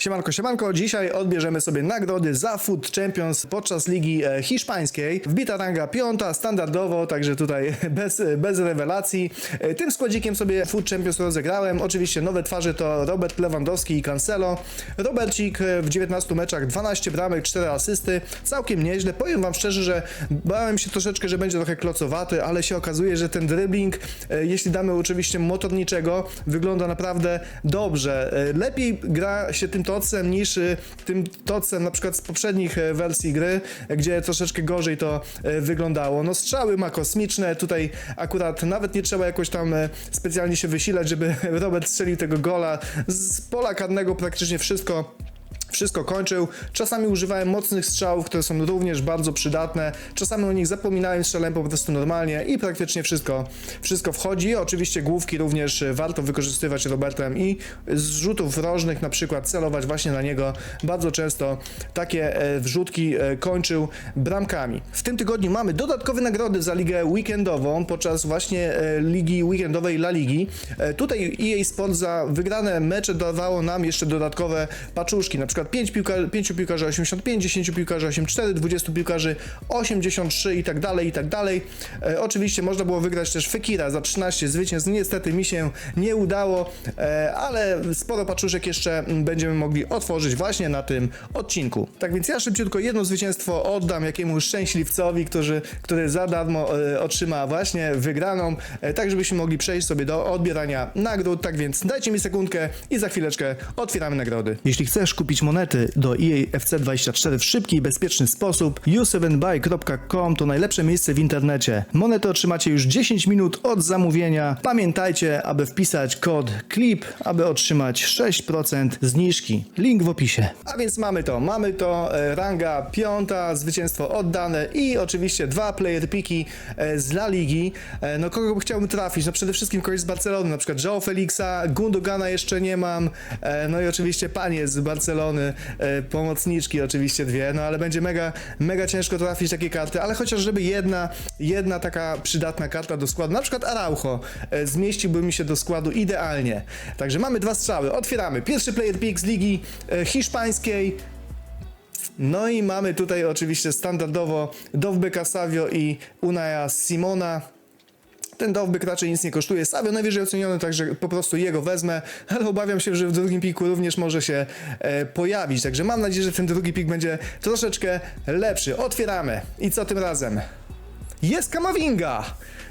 Siemanko, siemanko. Dzisiaj odbierzemy sobie nagrody za Food Champions podczas Ligi e, Hiszpańskiej. Wbita ranga piąta, standardowo, także tutaj bez, bez rewelacji. E, Tym składzikiem sobie Food Champions rozegrałem. Oczywiście nowe twarze to Robert Lewandowski i Cancelo. Robercik e, w 19 meczach 12 bramek, 4 asysty. Całkiem nieźle. Powiem wam szczerze, że bałem się troszeczkę, że będzie trochę klocowaty, ale się okazuje, że ten dribbling, jeśli damy oczywiście motorniczego, wygląda naprawdę dobrze. Lepiej gra się tym tocem niż tym tocem na przykład z poprzednich e, wersji gry, gdzie troszeczkę gorzej to e, wyglądało. No strzały ma kosmiczne, tutaj akurat nawet nie trzeba jakoś tam e, specjalnie się wysilać, żeby Robert strzelił tego gola. Z pola karnego praktycznie wszystko wszystko kończył. Czasami używałem mocnych strzałów, które są również bardzo przydatne. Czasami o nich zapominałem, strzelałem po prostu normalnie i praktycznie wszystko, wszystko wchodzi. Oczywiście główki również e, warto wykorzystywać Robertem i z rzutów rożnych na przykład celować właśnie na niego. Bardzo często takie e, wrzutki e, kończył bramkami. W tym tygodniu mamy dodatkowe nagrody za ligę weekendową podczas właśnie ligi weekendowej La Ligi. Tutaj EA Sport za wygrane mecze dawało nam jeszcze dodatkowe paczuszki, na przykład 5, piłka, 5 piłkarzy 85, 10 piłkarzy 84, 20 piłkarzy 83 i tak dalej, i tak dalej. E, oczywiście można było wygrać też Fekira za 13 zwycięstw, niestety mi się nie udało, e, ale sporo paczuszek jeszcze będziemy mogli otworzyć właśnie na tym odcinku. Tak więc ja szybciutko jedno zwycięstwo oddam jakiemuś szczęśliwcowi, który, który za darmo e, otrzyma właśnie wygraną, e, tak żebyśmy mogli przejść sobie do odbierania nagród. Tak więc dajcie mi sekundkę i za chwileczkę otwieramy nagrody. Jeśli chcesz kupić monety do EA FC24 w szybki i bezpieczny sposób, u7buy.com to najlepsze miejsce w internecie. Monety otrzymacie już 10 minut od zamówienia. Pamiętajcie, aby wpisać kod CLIP, aby otrzymać 6% zniżki. Link w opisie. A więc mamy to, mamy to, e, ranga piąta, zwycięstwo oddane i oczywiście dwa player piki e, z La Ligi. E, No kogo by chciałbym trafić? No przede wszystkim kogoś z Barcelony, na przykład Joao Felixa, Gundogana jeszcze nie mam, no i oczywiście panie z Barcelony, e, pomocniczki oczywiście dwie, no ale będzie mega, mega ciężko trafić takie karty, ale chociaż żeby jedna, jedna taka przydatna karta do składu, na przykład Araujo, e, zmieściłby mi się do składu idealnie. Także mamy dwa strzały, otwieramy. Pierwszy player pick z ligi e, hiszpańskiej, no i mamy tutaj oczywiście standardowo Dovbyka Savio i Unaja Simona. Ten Dovbyk raczej nic nie kosztuje. Savio najwyżej oceniony, także po prostu jego wezmę, ale obawiam się, że w drugim piku również może się e, pojawić. Także mam nadzieję, że ten drugi pik będzie troszeczkę lepszy. Otwieramy. I co tym razem? Jest Kamavinga!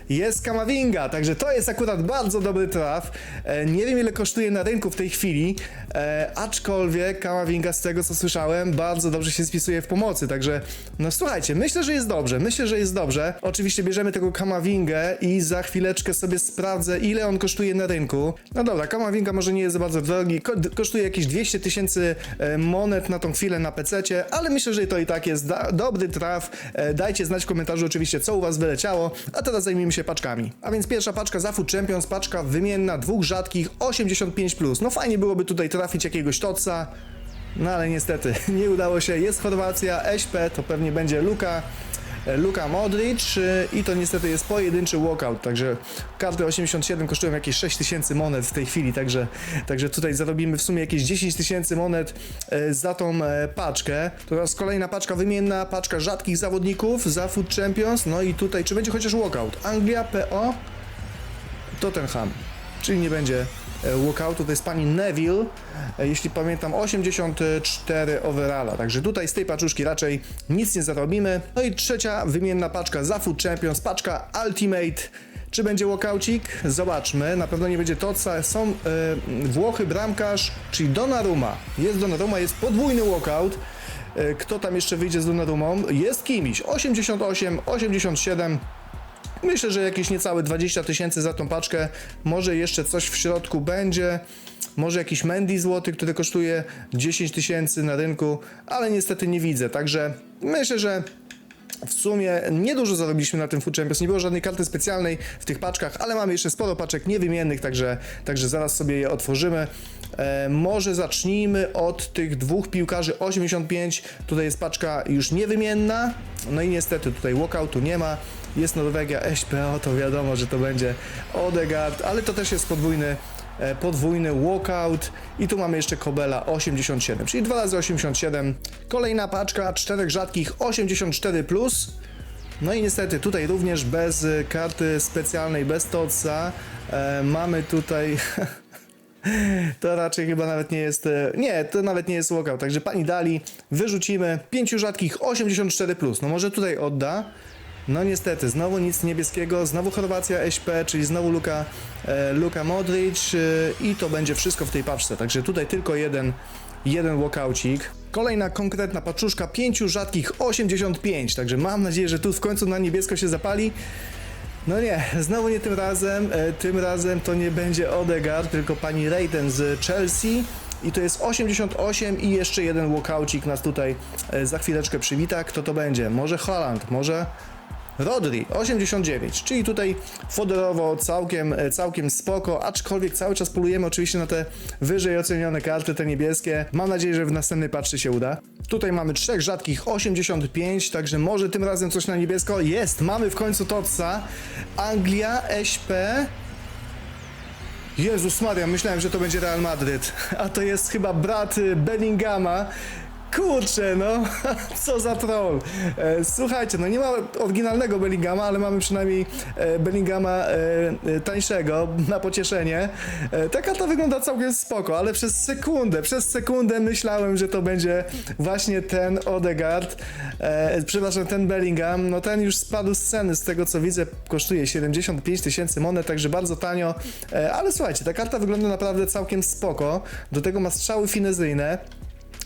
Jest Kamavinga, także to jest akurat bardzo dobry traf. E, nie wiem ile kosztuje na rynku w tej chwili, e, aczkolwiek Kamavinga z tego co słyszałem bardzo dobrze się spisuje w pomocy, także no słuchajcie, myślę, że jest dobrze, myślę, że jest dobrze. Oczywiście bierzemy tego Kamavingę i za chwileczkę sobie sprawdzę ile on kosztuje na rynku. No dobra, Kamavinga może nie jest za bardzo drogi, ko kosztuje jakieś 200 tysięcy e, monet na tą chwilę na PC-cie, ale myślę, że to i tak jest dobry traf. Dajcie znać w komentarzu oczywiście co u was wyleciało, a teraz zajmijmy się paczkami. A więc pierwsza paczka za Champions, paczka wymienna, dwóch rzadkich, 85+. No fajnie byłoby tutaj trafić jakiegoś Totsa, no ale niestety nie udało się. Jest Chorwacja, SP, to pewnie będzie Luka. Luka Modric y, i to niestety jest pojedynczy walkout, także karty 87 kosztują jakieś 6 tysięcy monet w tej chwili, także, także tutaj zarobimy w sumie jakieś 10 tysięcy monet e, za tą e, paczkę. Teraz kolejna paczka wymienna, paczka rzadkich zawodników za Food Champions, no i tutaj czy będzie chociaż walkout? Anglia, PO, Tottenham, czyli nie będzie walkoutu, to jest pani Neville, e, jeśli pamiętam 84 overalla, także tutaj z tej paczuszki raczej nic nie zarobimy. No i trzecia wymienna paczka za Food Champions, paczka Ultimate, czy będzie walkoucik? Zobaczmy, na pewno nie będzie Toca, są e, Włochy, bramkarz, czyli Donnarumma, jest Donnarumma, jest podwójny walkout, E, kto tam jeszcze wyjdzie z Donnarummą? Jest kimś, 88, 87, Myślę, że jakieś niecałe 20 tysięcy za tą paczkę. Może jeszcze coś w środku będzie. Może jakiś Mendy złoty, który kosztuje 10 tysięcy na rynku, ale niestety nie widzę. Także myślę, że w sumie niedużo zarobiliśmy na tym Food Champions, nie było żadnej karty specjalnej w tych paczkach, ale mamy jeszcze sporo paczek niewymiennych, także, także zaraz sobie je otworzymy. E, może zacznijmy od tych dwóch piłkarzy 85, tutaj jest paczka już niewymienna, no i niestety tutaj walkoutu nie ma, jest Norwegia, SPO, to wiadomo, że to będzie Odegaard, ale to też jest podwójny e, podwójny walkout i tu mamy jeszcze Kobela 87, czyli 2 razy 87. Kolejna paczka czterech rzadkich 84+. Plus. No i niestety tutaj również bez karty specjalnej, bez Totsa e, mamy tutaj... To raczej chyba nawet nie jest. e, Nie, to nawet nie jest walkout. Także pani Dali wyrzucimy. Pięciu rzadkich 84. Plus. No może tutaj odda. No niestety, znowu nic niebieskiego, znowu Chorwacja SP, czyli znowu Luka, e, Luka Modric e, i to będzie wszystko w tej paczce. Także tutaj tylko jeden, jeden walkoucik. Kolejna konkretna paczuszka, pięciu rzadkich 85, także mam nadzieję, że tu w końcu na niebiesko się zapali. No nie, znowu nie tym razem. E, tym razem to nie będzie Odegaard, tylko pani Reiten z Chelsea. I to jest 88 i jeszcze jeden walkoucik nas tutaj e, za chwileczkę przywita. Kto to będzie? Może Holland, może Rodri 89, czyli tutaj foderowo całkiem, e, całkiem spoko, aczkolwiek cały czas polujemy oczywiście na te wyżej ocenione karty, te niebieskie. Mam nadzieję, że w następnej patrzcie się uda. Tutaj mamy trzech rzadkich 85, także może tym razem coś na niebiesko. Jest, mamy w końcu Totsa. Anglia, SP. Jezus Maria, myślałem, że to będzie Real Madryt, a to jest chyba brat y, Bellingama. Kurczę, no, co za troll. E, słuchajcie, no nie ma oryginalnego Bellingama, ale mamy przynajmniej e, Bellingama e, tańszego na pocieszenie. Ta karta wygląda całkiem spoko, ale przez sekundę, przez sekundę myślałem, że to będzie właśnie ten Odegaard, przepraszam, ten Bellingham. No ten już spadł z ceny, z tego co widzę, kosztuje 75 tysięcy monet, także bardzo tanio. Ale słuchajcie, ta karta wygląda naprawdę całkiem spoko. Do tego ma strzały finezyjne.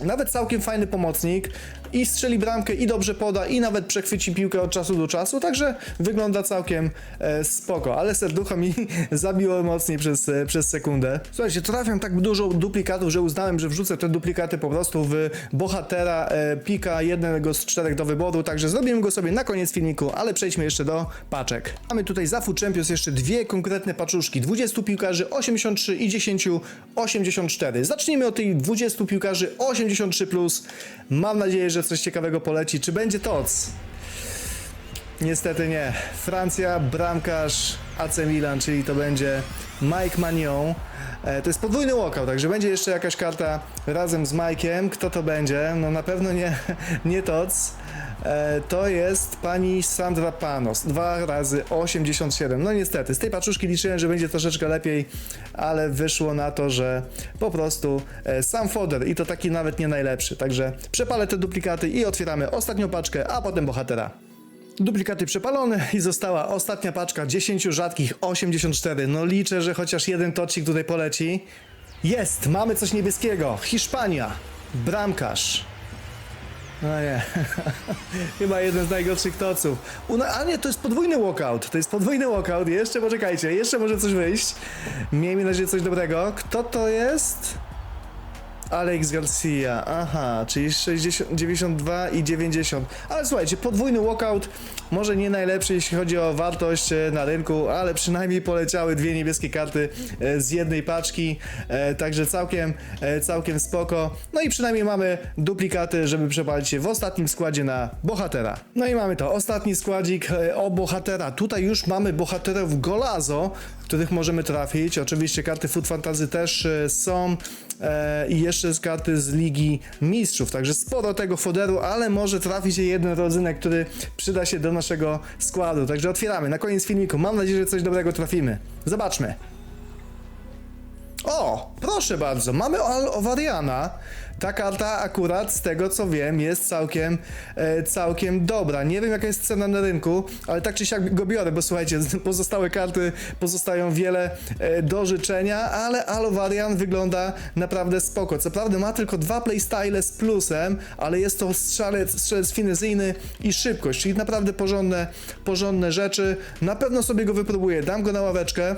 Nawet całkiem fajny pomocnik i strzeli bramkę i dobrze poda i nawet przechwyci piłkę od czasu do czasu, także wygląda całkiem e, spoko, ale serducho mi zabiło mocniej przez, e, przez sekundę. Słuchajcie, trafiam tak dużo duplikatów, że uznałem, że wrzucę te duplikaty po prostu w bohatera e, pika jednego z czterech do wyboru, także zrobimy go sobie na koniec filmiku, ale przejdźmy jeszcze do paczek. Mamy tutaj za Food Champions jeszcze dwie konkretne paczuszki, 20 piłkarzy 83 i 10 84. Zacznijmy od tych 20 piłkarzy 83+. Plus. Mam nadzieję, że coś ciekawego poleci. Czy będzie TOC? Niestety nie. Francja, bramkarz AC Milan, czyli to będzie Mike Magnon. E, To jest podwójny walkout, także będzie jeszcze jakaś karta razem z Mike'iem. Kto to będzie? No na pewno nie, nie TOC. E, To jest pani Sandra Panos. Dwa razy 87. No niestety, z tej paczuszki liczyłem, że będzie troszeczkę lepiej, ale wyszło na to, że po prostu e, sam foder i to taki nawet nie najlepszy. Także przepalę te duplikaty i otwieramy ostatnią paczkę, a potem bohatera. Duplikaty przepalone i została ostatnia paczka 10 rzadkich 84. No liczę, że chociaż jeden tocik tutaj poleci. Jest, mamy coś niebieskiego. Hiszpania. Bramkarz. No nie. Chyba jeden z najgorszych toców. Una- a nie, to jest podwójny walkout. To jest podwójny walkout. Jeszcze poczekajcie, jeszcze może coś wyjść. Miejmy nadzieję coś dobrego. Kto to jest? Alex Garcia, aha, czyli 60, 92 i 90. Ale słuchajcie, podwójny walkout, może nie najlepszy jeśli chodzi o wartość e, na rynku, ale przynajmniej poleciały dwie niebieskie karty e, z jednej paczki, e, także całkiem, całkiem spoko. No i przynajmniej mamy duplikaty, żeby przepalić się w ostatnim składzie na bohatera. No i mamy to, ostatni składzik o bohatera. Tutaj już mamy bohaterów Golazo, których możemy trafić. Oczywiście karty Food Fantasy też e, są e, i jeszcze z karty z Ligi Mistrzów. Także sporo tego foderu, ale może trafi się jeden rodzynek, który przyda się do naszego składu. Także otwieramy na koniec filmiku. Mam nadzieję, że coś dobrego trafimy. Zobaczmy. O, proszę bardzo, mamy Al Ovariana. Ta karta akurat z tego co wiem jest całkiem, e, całkiem dobra. Nie wiem jaka jest cena na rynku, ale tak czy siak go biorę, bo słuchajcie, pozostałe karty pozostają wiele e, do życzenia, ale Al Ovarian wygląda naprawdę spoko. Co prawda ma tylko dwa playstyle z plusem, ale jest to strzelec, strzelec finezyjny i szybkość, czyli naprawdę porządne, porządne rzeczy. Na pewno sobie go wypróbuję, dam go na ławeczkę.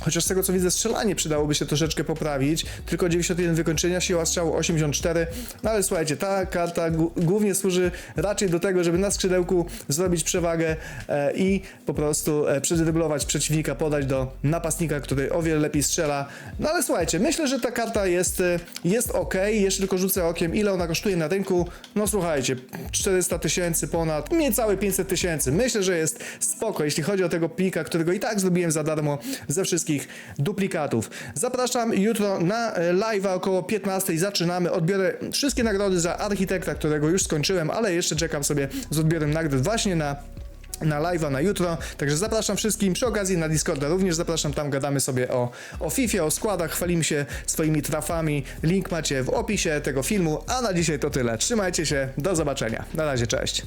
Chociaż z tego co widzę, strzelanie przydałoby się troszeczkę poprawić. Tylko 91 wykończenia, siła strzału 84. No ale słuchajcie, ta karta głównie służy raczej do tego, żeby na skrzydełku zrobić przewagę e, i po prostu e, przedryblować przeciwnika, podać do napastnika, który o wiele lepiej strzela. No ale słuchajcie, myślę, że ta karta jest, e, jest ok. Jeszcze tylko rzucę okiem, ile ona kosztuje na rynku. No słuchajcie, 400 tysięcy ponad, niecałe 500 tysięcy. Myślę, że jest spoko, jeśli chodzi o tego pika, którego i tak zrobiłem za darmo ze wszystkim wszystkich duplikatów. Zapraszam jutro na e, live'a około 15. Zaczynamy. Odbiorę wszystkie nagrody za architekta, którego już skończyłem, ale jeszcze czekam sobie z odbiorem nagród właśnie na na live'a na jutro, także zapraszam wszystkim, przy okazji na Discorda również zapraszam, tam gadamy sobie o, o FIFA, o składach, chwalimy się swoimi trafami, link macie w opisie tego filmu, a na dzisiaj to tyle, trzymajcie się, do zobaczenia, na razie, cześć.